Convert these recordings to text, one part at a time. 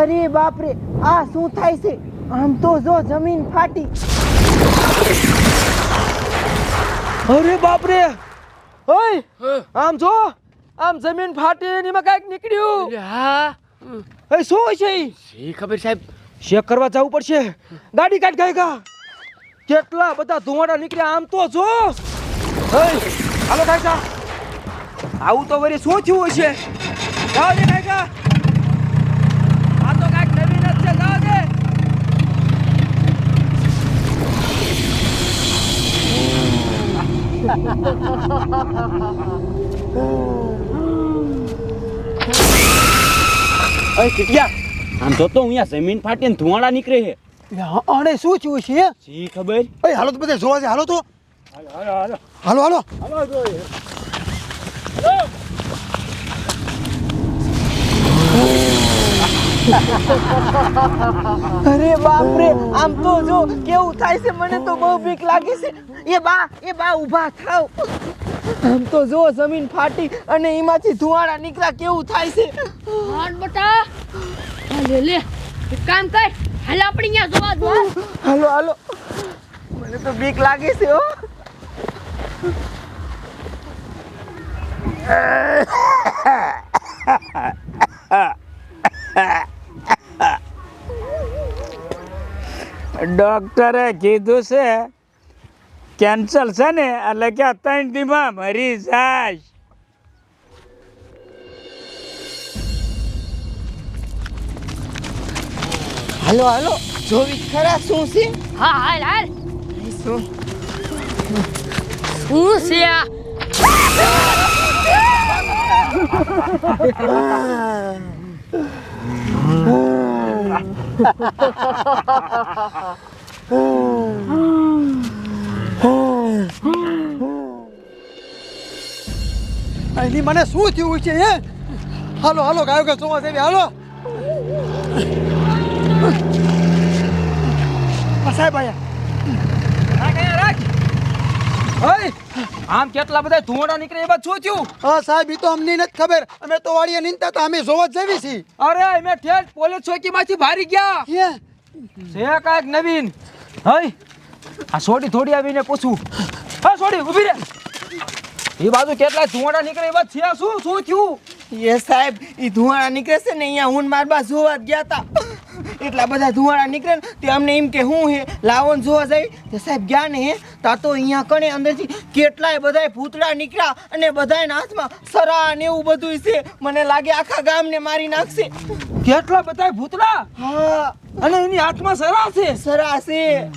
અરે બાપરે આ શું થાય છે? આમ તો જો જમીન ફાટી. અરે બાપરે! ઓય! આમ જો આમ જમીન ફાટી એમાં કાંઈક નીકળ્યું. હા. એ શું છે? શી ખબર સાહેબ? ચેક કરવા જવું પડશે. ગાડી કાઢ ગઈ ગા. કેટલા બધા ધુમાડા નીકળ્યા આમ તો જો. ઓય હાલો કાય આવું તો વળી શું થયું હશે? જાઓ દે અરે ટીટિયા આમ જો તો અહીંયા જમીન ફાટીને ધુવાડા નીકળે છે. અરે શું થયું છે? શી ખબર? અરે હાલો તો બધા જોવા છે હાલો તો. હાલો હાલો. અરે બાપરે આમ તો જો કેવું થાય છે મને તો બહુ બીક લાગે છે. એ બા એ બા ઊભા થાવ. આમ તો જો જમીન ફાટી અને એમાંથી ધુવાડા નીકળ્યા કેવું થાય છે? હાલ બટા. લે લે. એક કામ કર. હાલ આપણે અહીંયા જોવા જો. હાલો હાલો. મને તો બીક લાગે છે હો. ડોક્ટરે કીધું છે કેન્સલ છે ને એટલે કે ત્રણ દીમાં મરી જાય. હાલો હાલો જોવી ખરા શું છે? હા હાલ હાલ. શું શું છે આ? એની મને શું થયું છે હે? હાલો હાલો ગાયો કે જોવા દેવી હાલો. સાહેબ આયા. રાખ રાખ ઓય આમ કેટલા બધા ધુવાડા નીકળે એ બાદ શું થયું? હા સાહેબ એ તો અમને નથી ખબર. અમે તો વાડીએ નીંદતા હતા અમે જોવા જેવી છીએ. અરે અમે ઠેર પોલીસ ચોકીમાંથી ભારી ગયા. હે? છે કાંઈક નવીન? હઈ? આ સોડી થોડી આવીને પૂછું. હા સોડી ઊભી રે. એ બાજુ કેટલા ધુવાડા નીકળે એ બાદ છે શું? શું થયું? એ સાહેબ એ ધુવાડા નીકળે છે ને અહીંયા હું મારબા મારા જોવા ગયા હતા. એટલા બધા ધુમાડા નીકળે ને તે અમને એમ કે હું હે લાવો ને જોવા જાય તે સાહેબ ગયા ને હે? તા તો અહીંયા કણે અંદરથી કેટલાય બધાય ભૂતડા નીકળ્યા અને બધાયના હાથમાં સરા ને એવું બધું છે. મને લાગે આખા ગામને મારી નાખશે. કેટલા બધા ભૂતડા? હા. અને એની હાથમાં સરા છે? સરા છે.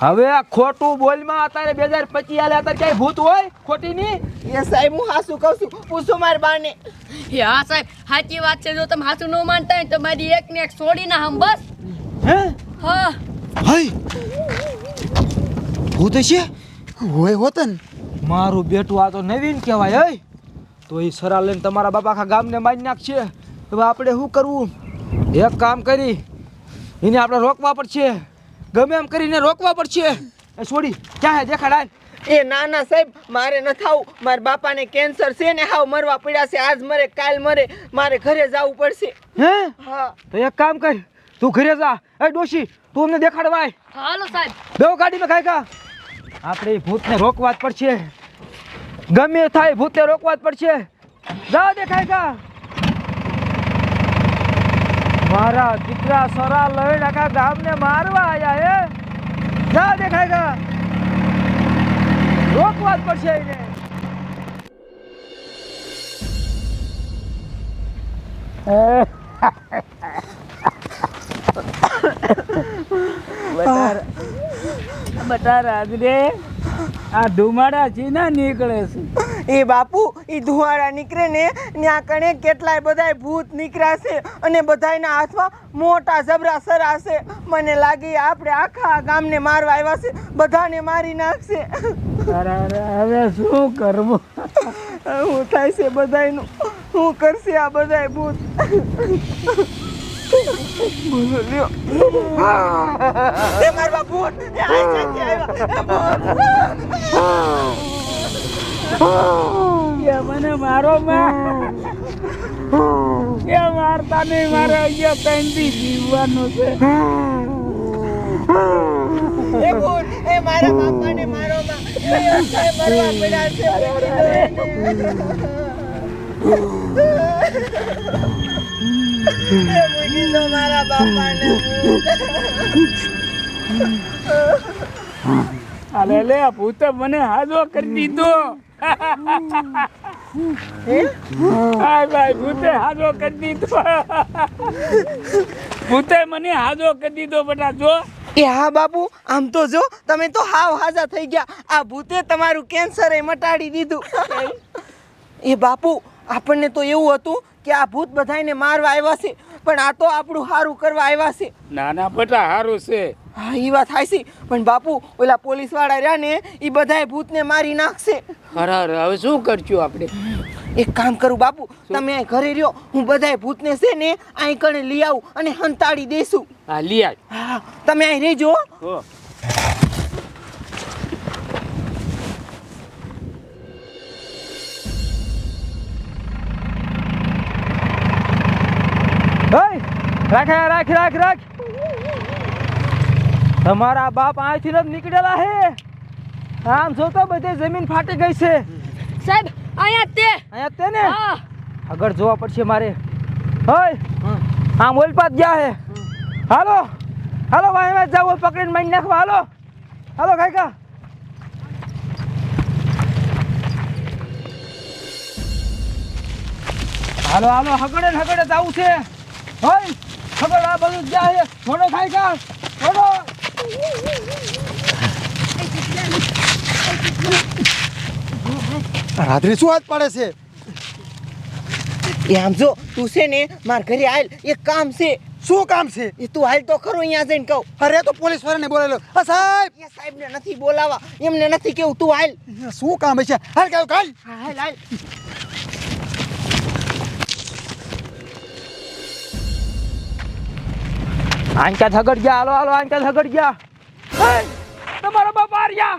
હવે આ ખોટું બોલમાં અત્યારે બે હજાર પચીસ આલે અત્યારે ક્યાંય ભૂત હોય? ખોટી ની એ સાહેબ હું હાસું કહું છું. પૂછો મારી બાને. એ હા સાહેબ સાચી વાત છે. જો તમે હાથું ન માનતા હોય તો મારી એક ને એક છોડી ના હમ બસ. હે? હા. હાય હું તો છે? હોય હોતન મારું બેટું આ તો નવીન કહેવાય હે તો એ સરા લઈને તમારા બાપા આખા ગામને મારી નાખશે. હવે આપણે શું કરવું? એક કામ કરી. એને આપણે રોકવા પડશે. ગમે એમ કરીને રોકવા પડશે. એ છોડી ક્યાં હે? દેખાડાય એ ના ના સાહેબ મારે ન થાવું. મારા બાપાને કેન્સર છે ને હાવ મરવા પડ્યા છે. આજ મરે કાલ મરે. મારે ઘરે જવું પડશે. હે? હા. તો એક કામ કર. તું ઘરે જા. એ ડોશી તું અમને દેખાડવાય હાલો સાહેબ. બેવ ગાડીમાં ખાઈ કા આપણે ભૂતને રોકવા જ પડશે. ગમે થાય ભૂતને રોકવા જ પડશે. જા દેખાય કા મારા દીકરા સરા લઈને આખા ગામને મારવા આયા હે. જા દેખાય કા રોકવા જ પડશે એને. બટા રાજરે આ ધુમાડા ચીના નીકળે છે. એ બાપુ એ ધુમાડા નીકળે ને ત્યાં કણે કેટલાય બધાય ભૂત નીકળાશે અને બધાયના હાથમાં મોટા જબરા સરાશે મને લાગે આપણે આખા ગામને મારવા આવ્યા છે બધાને મારી નાખશે. હવે શું કરવું? શું થાય છે બધાયનું. શું કરશે આ બધાય ભૂત. બોલો લ્યો એ મારવા ભૂત એ આ ક્યાંથી આવ્યા એ ભૂત કે મને મારો માં મારો મારતા નહીં મારે અહીંયા ત્રણથી જીવવાનું છે એ ભૂત એ મારા બાપાને મારો માં એ અત્યારે મરવા પડ્યા છે એ મારા બાપાને અરે લે ભૂતે મને હાજો કરી દીધો. ભાઈ ભૂતે હાજો કરી દીધો. ભૂતે મને હાજો કરી દીધો બેટા જો. એ હા બાપુ આમ તો જો તમે તો હાવ હાજા થઈ ગયા. આ ભૂતે તમારું કેન્સર એ મટાડી દીધું. એ બાપુ આપણને તો એવું હતું કે આ ભૂત બધાયને મારવા આવ્યા છે પણ આ તો આપણું સારું કરવા આવ્યા છે. ના ના બેટા સારું છે. હા એ વાત થાય છે પણ બાપુ ઓલા પોલીસવાળા રહ્યા ને એ બધાય ભૂતને મારી નાખશે. અરે હવે શું કરશું આપણે? એક કામ કરું બાપુ તમે અહીં ઘરે રહ્યો હું બધાય ભૂતને છે ને અહીં કણે લઈ આવું અને હંતાડી દેશું હા લઈ આવ હા તમે અહીં રહેજો રાખ રાખ રાખ રાખ તમારા બાપ અહીંથી જ નીકળેલા હે. આમ જોતો બધે જમીન ફાટી ગઈ છે. સાહેબ અહીંયા તે. અહીંયા તે ને? હા. આગળ જોવા પડશે મારે. હોય. આમ ઓલપાત ગયા હે. હાલો. હાલો ભાઈ મેં જાવ પકડીને મારી નાખવા. હાલો. હાલો કાકા. હાલો હાલો હગડે હગડે જાવું છે. હઈ હગડ આ બધું જ ગયા હે મોડો કા મોટો રાત્રે શું હાથ પાડે છે? એ આમ જો તું છે ને માર ઘરે આયલ. એક કામ છે. શું કામ છે? એ તું હાલ તો ખરો અહીંયા જઈને કહું. અરે તો પોલીસ વાળાને બોલાવ્યો આ સાહેબ! એ સાહેબને નથી બોલાવા એમને નથી કેવું. તું હાલ. શું કામ છે હાલ કહ્યું કાલ હા હાલ હાલ. આંકા થગડ ગયા હાલો હાલો આંકા થગડ ગયા તમારો બાપ આર્યા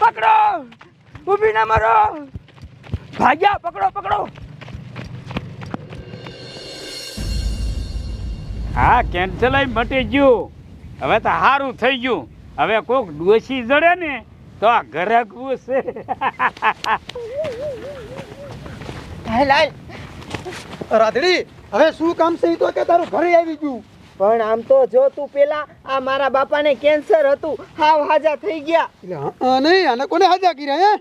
પકડો ઊભી ના મારો. ભાગ્યા પકડો પકડો. હા કેન્સલ મટી ગયું. હવે તો સારું થઈ ગયું. હવે કોક ડોસી જડે ને તો આ ઘરે ઘૂસે હાલ રાત્રિ હવે શું કામ છે તો કે તારું ઘરે આવી ગયું? પણ આમ તો જો તું પેલા આ મારા બાપાને કેન્સર હતું હાવ હાજા થઈ ગયા. એટલે નહીં આને કોને હાજા કર્યા હે?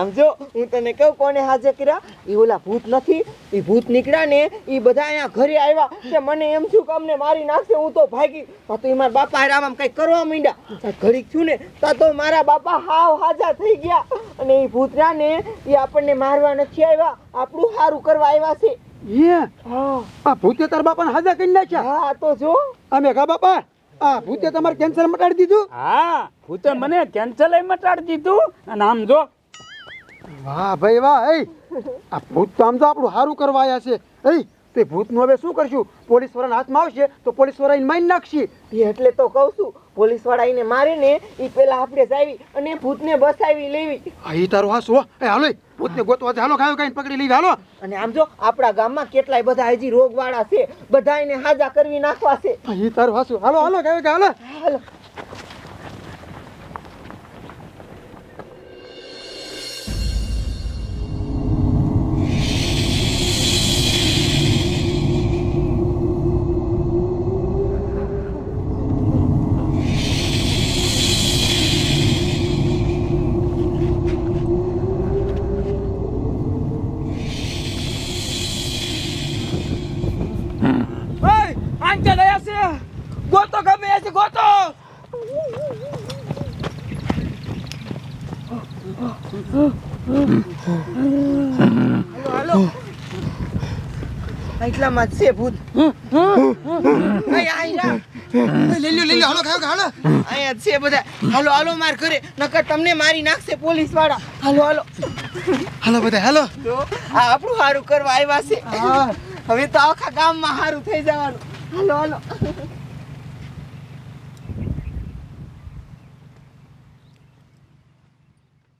આમ જો હું તને કહું કોને હાજર કર્યા? એ ઓલા ભૂત નથી એ ભૂત નીકળ્યા ને એ બધા અહીંયા ઘરે આવ્યા કે મને એમ થયું કે અમને મારી નાખશે હું તો ભાગી. તો તો એ મારા બાપા હારે આમ કંઈક કરવા માંડ્યા. ઘડીક થયું ને તો તો મારા બાપા હાવ હાજા થઈ ગયા. અને એ ભૂત રહ્યા ને એ આપણને મારવા નથી આવ્યા. આપણું સારું કરવા આવ્યા છે. હા? આ ભૂતે તાર બાપાને હાજા કરી નાખ્યા. હા તો જો. અમે કા બાપા? આ ભૂતે તમારે કેન્સર મટાડી દીધું? હા ભૂતે મને કેન્સર મટાડી દીધું. અને આમ જો. વાહ ભાઈ વાહ એ આ ભૂત તો આમ તો આપણું સારું કરવા આવ્યા છે. એ તે ભૂતનું હવે શું કરશું? પોલીસવાળાના હાથમાં આવશે તો પોલીસવાળા એને મારી નાખશે. એટલે તો કહું છું પોલીસવાળા એને મારે ને એ પેલા આપણે જાવી અને ભૂતને બસાવી લેવી. હા એ તારું હાસુ હો. એ હાલો ભૂતને ગોતવા. હાલો ખાયો કાંઈ પકડી લઈ હાલો. અને આમ જો આપણા ગામમાં કેટલાય બધા હજી રોગવાળા છે બધા એને હાજા કરવી નાખવા છે. એ તારું હાસુ. હાલો હાલો ખાયો કે હાલો. હાલો. છે ગોતો હાલો છે ભૂત લ્યો હાલો ખાયો હાલો અહીંયા છે બધા હાલો હાલો માર કરે નકર તમને મારી નાખશે પોલીસવાળા હાલો હાલો હાલો બધા હાલો આ આપણું સારું કરવા આવ્યા છે. હા. હવે તો આખા ગામમાં સારું થઈ જવાનું. હાલો હાલો